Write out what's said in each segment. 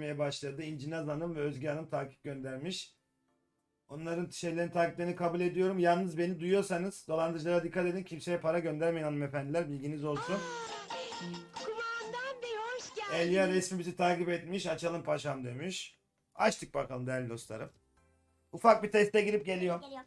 gelmeye başladı. İnci Naz Hanım ve Özge Hanım takip göndermiş. Onların şeylerin takiplerini kabul ediyorum. Yalnız beni duyuyorsanız dolandırıcılara dikkat edin. Kimseye para göndermeyin hanımefendiler. Bilginiz olsun. Kumandan Bey hoş geldiniz. Elya resmi bizi takip etmiş. Açalım paşam demiş. Açtık bakalım değerli dostlarım. Ufak bir teste girip geliyorum. Geliyor.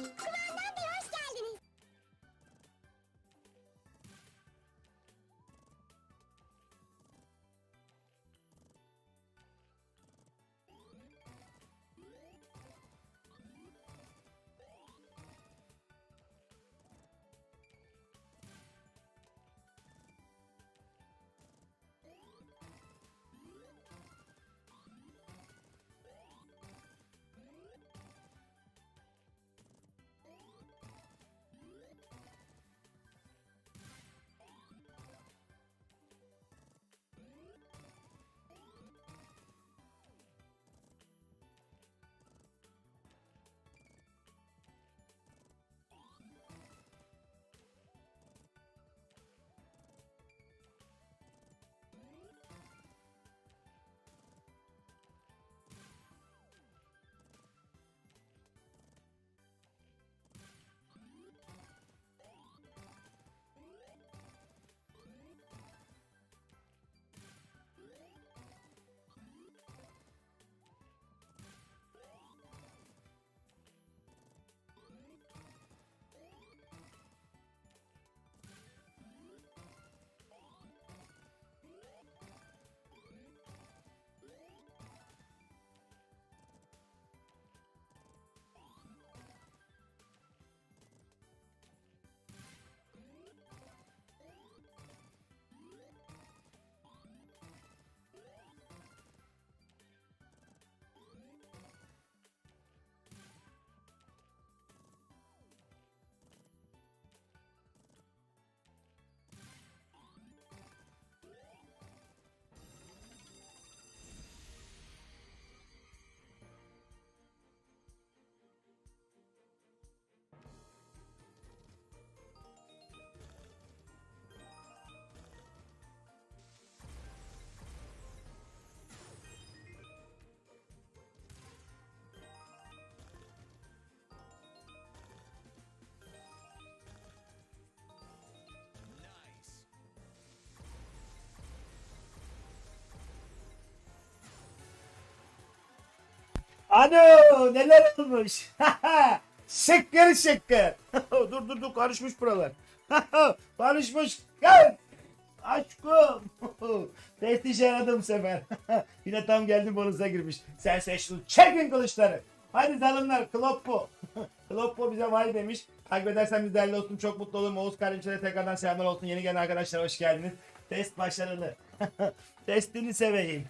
Kumandan Ano neler olmuş? şıkkır şıkkır. dur dur dur karışmış buralar. karışmış. Gel. Aşkım. Teftiş aradım bu sefer. Yine tam geldim bonusa girmiş. Sen seçtin. Çekin kılıçları. Hadi zalımlar. Kloppo. Kloppo bize vay demiş. Takip edersen biz değerli olsun. Çok mutlu olurum. Oğuz Karimçe'de tekrardan selamlar olsun. Yeni gelen arkadaşlar hoş geldiniz. Test başarılı. Testini seveyim.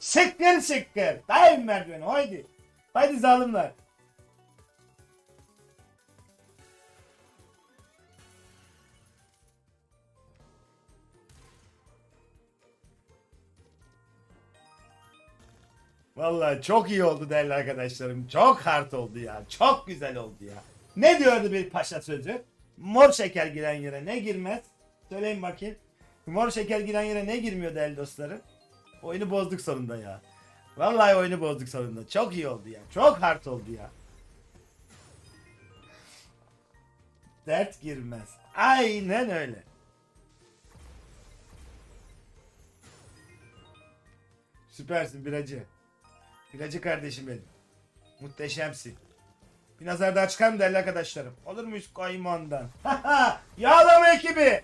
Şıkkır şıkkır. Daim merdiveni haydi. Haydi zalimler. Vallahi çok iyi oldu değerli arkadaşlarım. Çok hard oldu ya. Çok güzel oldu ya. Ne diyordu bir paşa sözü? Mor şeker giren yere ne girmez? Söyleyin bakayım. Mor şeker giren yere ne girmiyor değerli dostlarım? Oyunu bozduk sonunda ya. Vallahi oyunu bozduk sonunda. Çok iyi oldu ya. Çok hard oldu ya. Dert girmez. Aynen öyle. Süpersin biracı. Bilacı kardeşim benim. Muhteşemsin. Bir nazar daha çıkar mı değerli arkadaşlarım? Olur muyuz kaymandan? Yağlama ekibi.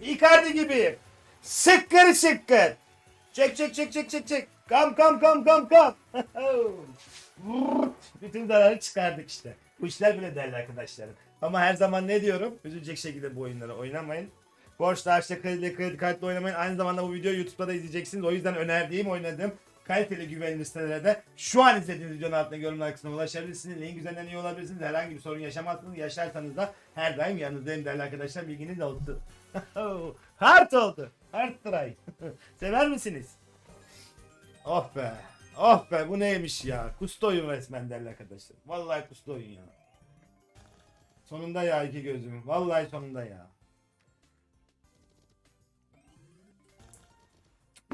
Icardi gibi. Sıkkır sıkkır. Çek çek çek çek çek çek. Kam kam kam kam kam. Bütün zararı çıkardık işte. Bu işler bile değerli arkadaşlarım. Ama her zaman ne diyorum? Üzülecek şekilde bu oyunları oynamayın. Borçla, harçla, kredi, kredi kartla oynamayın. Aynı zamanda bu videoyu YouTube'da da izleyeceksiniz. O yüzden önerdiğim, oynadığım kaliteli güvenilir sitelere de şu an izlediğiniz videonun altında yorumlar kısmına ulaşabilirsiniz. Link üzerinden iyi olabilirsiniz. Herhangi bir sorun yaşamazsınız. Yaşarsanız da her daim yanınızdayım değerli arkadaşlar. Bilginiz olsun. Hard oldu. Hard try. Sever misiniz? Oh be. Oh be bu neymiş ya. Kustu oyun resmen değerli arkadaşlar. Vallahi kustu oyun ya. Sonunda ya iki gözüm. Vallahi sonunda ya.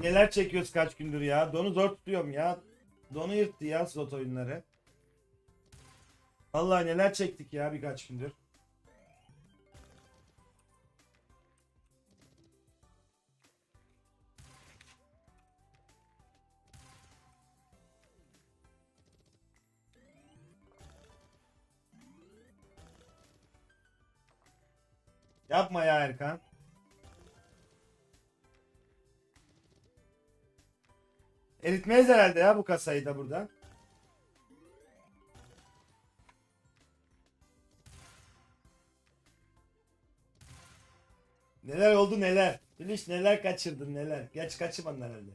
Neler çekiyoruz kaç gündür ya. Donu zor tutuyorum ya. Donu yırttı ya slot oyunları. Vallahi neler çektik ya birkaç gündür. Yapma ya Erkan. Eritmeyiz herhalde ya bu kasayı da buradan. Neler oldu neler. Biliş neler kaçırdın neler. Geç kaçırmadın herhalde.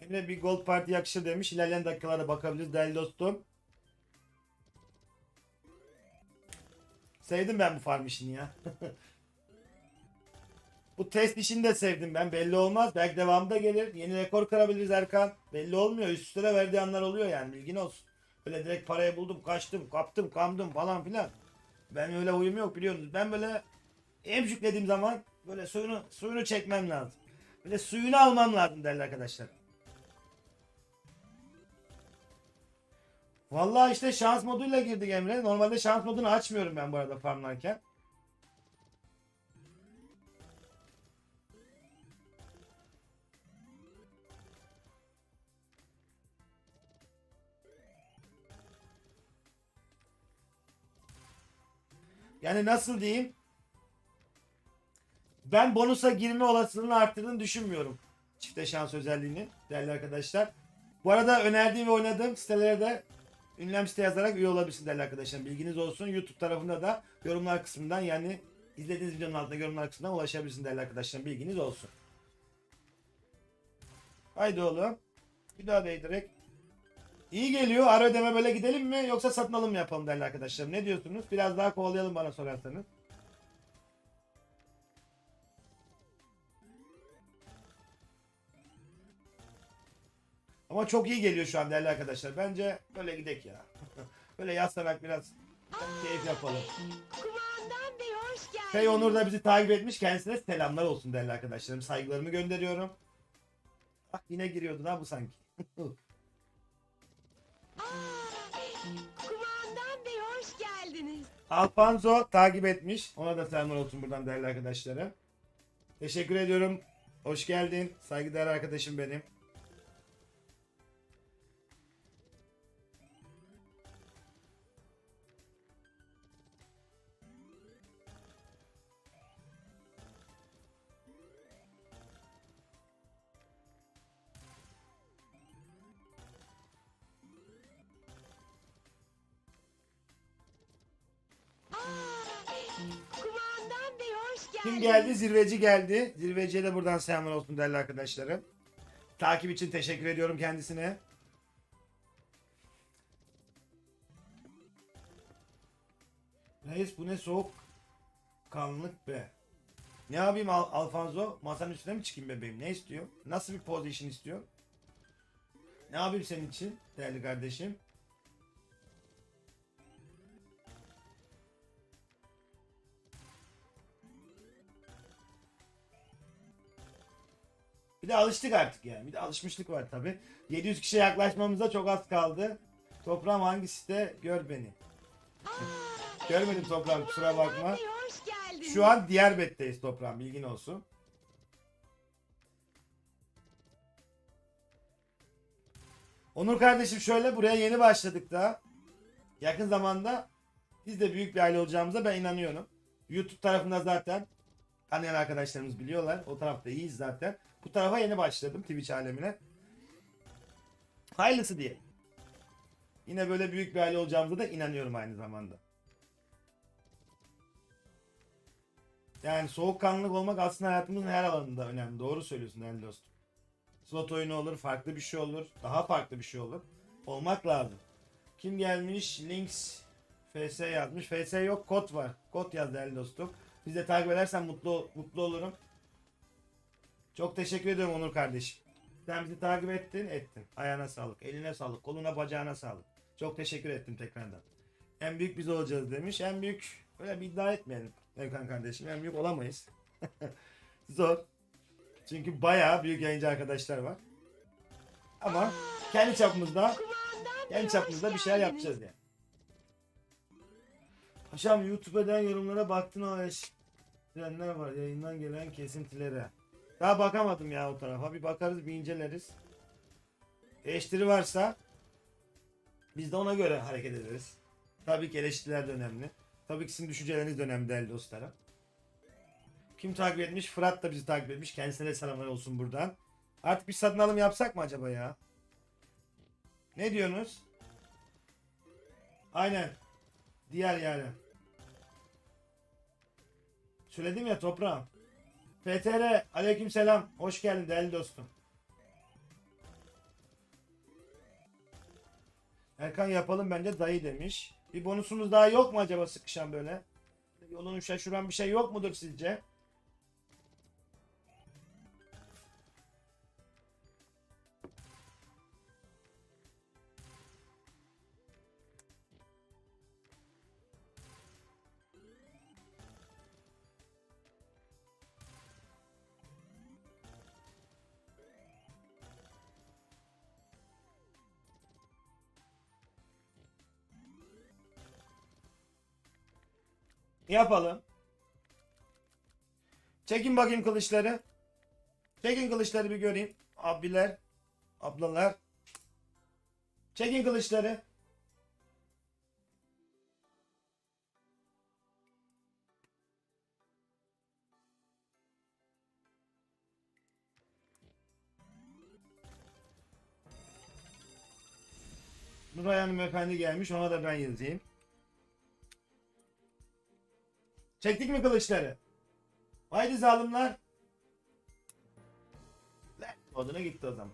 Emre bir gold party yakışır demiş. İlerleyen dakikalarda bakabiliriz değerli dostum. Sevdim ben bu farm işini ya. Bu test işini de sevdim ben. Belli olmaz. Belki devamında gelir. Yeni rekor kırabiliriz Erkan. Belli olmuyor. Üst üste verdiği anlar oluyor yani. Bilgin olsun. Öyle direkt parayı buldum, kaçtım, kaptım, kamdım falan filan. Ben öyle huyum yok biliyorsunuz. Ben böyle emcüklediğim zaman böyle suyunu suyunu çekmem lazım. Böyle suyunu almam lazım değerli arkadaşlar. Vallahi işte şans moduyla girdik Emre. Normalde şans modunu açmıyorum ben bu arada farmlarken. Yani nasıl diyeyim? Ben bonusa girme olasılığını arttırdığını düşünmüyorum. Çifte şans özelliğini değerli arkadaşlar. Bu arada önerdiğim ve oynadığım sitelere de ünlem site yazarak üye olabilirsiniz değerli arkadaşlar. Bilginiz olsun. YouTube tarafında da yorumlar kısmından yani izlediğiniz videonun altında yorumlar kısmından ulaşabilirsiniz değerli arkadaşlar. Bilginiz olsun. Haydi oğlum. Bir daha değdirek. İyi geliyor. Ara ödeme böyle gidelim mi yoksa satın alım mı yapalım değerli arkadaşlar? Ne diyorsunuz? Biraz daha kovalayalım bana sorarsanız. Ama çok iyi geliyor şu an değerli arkadaşlar. Bence böyle gidek ya. böyle yaslanak biraz keyif yapalım. Fey Onur da bizi takip etmiş. Kendisine selamlar olsun değerli arkadaşlarım. Saygılarımı gönderiyorum. Bak yine giriyordu lan bu sanki. Kumandan Bey hoş geldiniz. Alfonso takip etmiş. Ona da selamlar olsun buradan değerli arkadaşlarım. Teşekkür ediyorum. Hoş geldin. Saygıdeğer arkadaşım benim. Kim geldi? Zirveci geldi. Zirveciye de buradan selamlar olsun değerli arkadaşlarım. Takip için teşekkür ediyorum kendisine. Reis bu ne soğuk kanlılık be. Ne yapayım Al Alfonso? Masanın üstüne mi çıkayım bebeğim? Ne istiyor? Nasıl bir position istiyor? Ne yapayım senin için değerli kardeşim? Bir de alıştık artık yani. Bir de alışmışlık var tabi. 700 kişiye yaklaşmamıza çok az kaldı. Toprağım hangi site? Gör beni. Görmedim toprağım kusura bakma. Şu an diğer betteyiz toprağım bilgin olsun. Onur kardeşim şöyle buraya yeni başladık da. Yakın zamanda biz de büyük bir aile olacağımıza ben inanıyorum. YouTube tarafında zaten tanıyan arkadaşlarımız biliyorlar. O tarafta iyiyiz zaten. Bu tarafa yeni başladım Twitch alemine. Hayırlısı diye. Yine böyle büyük bir aile olacağımıza da inanıyorum aynı zamanda. Yani soğukkanlılık olmak aslında hayatımızın her alanında önemli. Doğru söylüyorsun değerli dostum. Slot oyunu olur, farklı bir şey olur, daha farklı bir şey olur. Olmak lazım. Kim gelmiş? Links FS yazmış. FS yok, kod var. Kod yaz değerli dostum. Biz takip edersen mutlu mutlu olurum. Çok teşekkür ediyorum Onur kardeşim. Sen bizi takip ettin, ettin. Ayağına sağlık, eline sağlık, koluna bacağına sağlık. Çok teşekkür ettim tekrardan. En büyük biz olacağız demiş. En büyük öyle bir iddia etmeyelim Erkan kardeşim. En büyük olamayız. Zor. Çünkü bayağı büyük yayıncı arkadaşlar var. Ama kendi çapımızda kendi çapımızda bir şeyler yapacağız yani. Paşam YouTube'dan yorumlara baktın o eş. Diyenler var yayından gelen kesintilere. Daha bakamadım ya o tarafa. Bir bakarız bir inceleriz. Eleştiri varsa biz de ona göre hareket ederiz. Tabii ki eleştiriler de önemli. Tabii ki sizin düşünceleriniz de önemli değerli dostlarım. Kim takip etmiş? Fırat da bizi takip etmiş. Kendisine de selamlar olsun buradan. Artık bir satın alım yapsak mı acaba ya? Ne diyorsunuz? Aynen. Diğer yani. Söyledim ya toprağım. FTR aleyküm selam. Hoş geldin değerli dostum. Erkan yapalım bence dayı demiş. Bir bonusumuz daha yok mu acaba sıkışan böyle? Yolunu şaşıran bir şey yok mudur sizce? Yapalım. Çekin bakayım kılıçları. Çekin kılıçları bir göreyim. Abiler, ablalar. Çekin kılıçları. Nuray Hanımefendi gelmiş ona da ben yazayım. Çektik mi kılıçları? Haydi zalimler. Oduna gitti o zaman.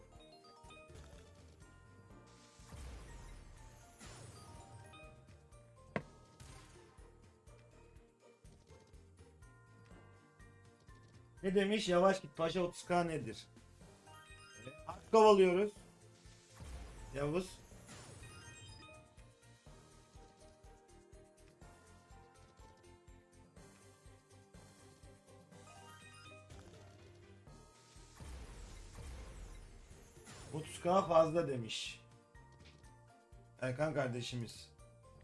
Ne demiş? Yavaş git paşa 30k nedir? At kovalıyoruz. Yavuz. K fazla demiş. Erkan kardeşimiz.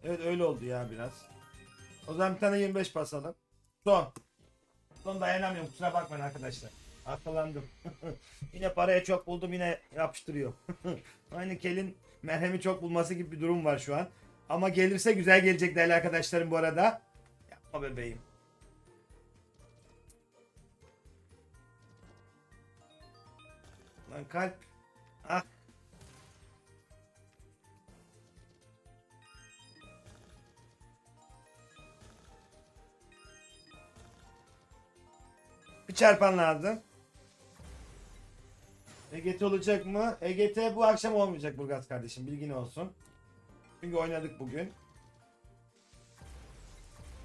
Evet öyle oldu ya biraz. O zaman bir tane 25 basalım. Son. Son dayanamıyorum kusura bakmayın arkadaşlar. Akıllandım. yine paraya çok buldum yine yapıştırıyor. Aynı kelin merhemi çok bulması gibi bir durum var şu an. Ama gelirse güzel gelecek değerli arkadaşlarım bu arada. Yapma bebeğim. Lan kalp. Çarpan lazım. EGT olacak mı? EGT bu akşam olmayacak Burgaz kardeşim bilgin olsun. Çünkü oynadık bugün.